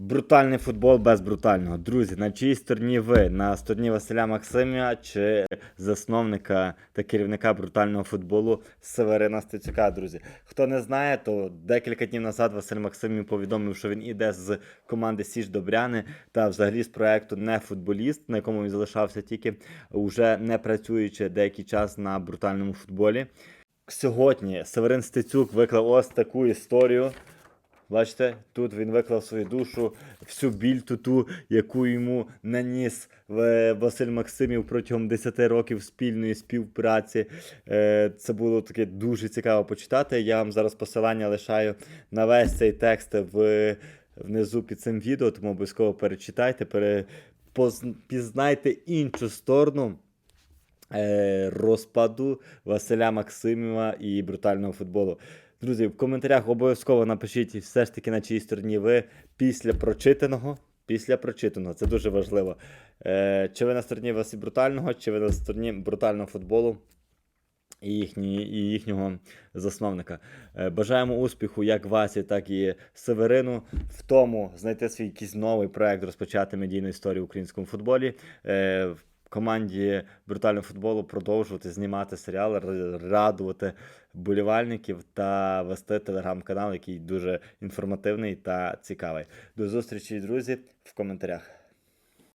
Брутальний футбол без брутального. Друзі, на чиїй стороні ви? На стороні Василя Максимія чи засновника та керівника брутального футболу Северина Стецюка, друзі. Хто не знає, то декілька днів назад Василь Максимів повідомив, що він іде з команди Січ Добряни та взагалі з проекту не футболіст, на якому він залишався тільки уже не працюючи деякий час на брутальному футболі. Сьогодні Северин Стецюк виклав ось таку історію. Бачите, тут він виклав свою душу, всю біль ту, ту, яку йому наніс Василь Максимів протягом 10 років спільної співпраці. Е, Це було таке дуже цікаво почитати. Я вам зараз посилання лишаю на весь цей текст в, внизу під цим відео, тому обов'язково перечитайте, пере, іншу сторону е, розпаду Василя Максимова і брутального футболу. Друзі, в коментарях обов'язково напишіть все ж таки на чиїй стороні ви після прочитаного. Після прочитаного, це дуже важливо. Е, чи ви на стороні Васі брутального, чи ви на стороні брутального футболу і, їхні, і їхнього засновника. Е, бажаємо успіху як Васі, так і Северину в тому знайти свій якийсь новий проект, розпочати медійну історію в українському футболі. Команді брутального футболу продовжувати знімати серіали, радувати болівальників та вести телеграм-канал, який дуже інформативний та цікавий. До зустрічі, друзі, в коментарях.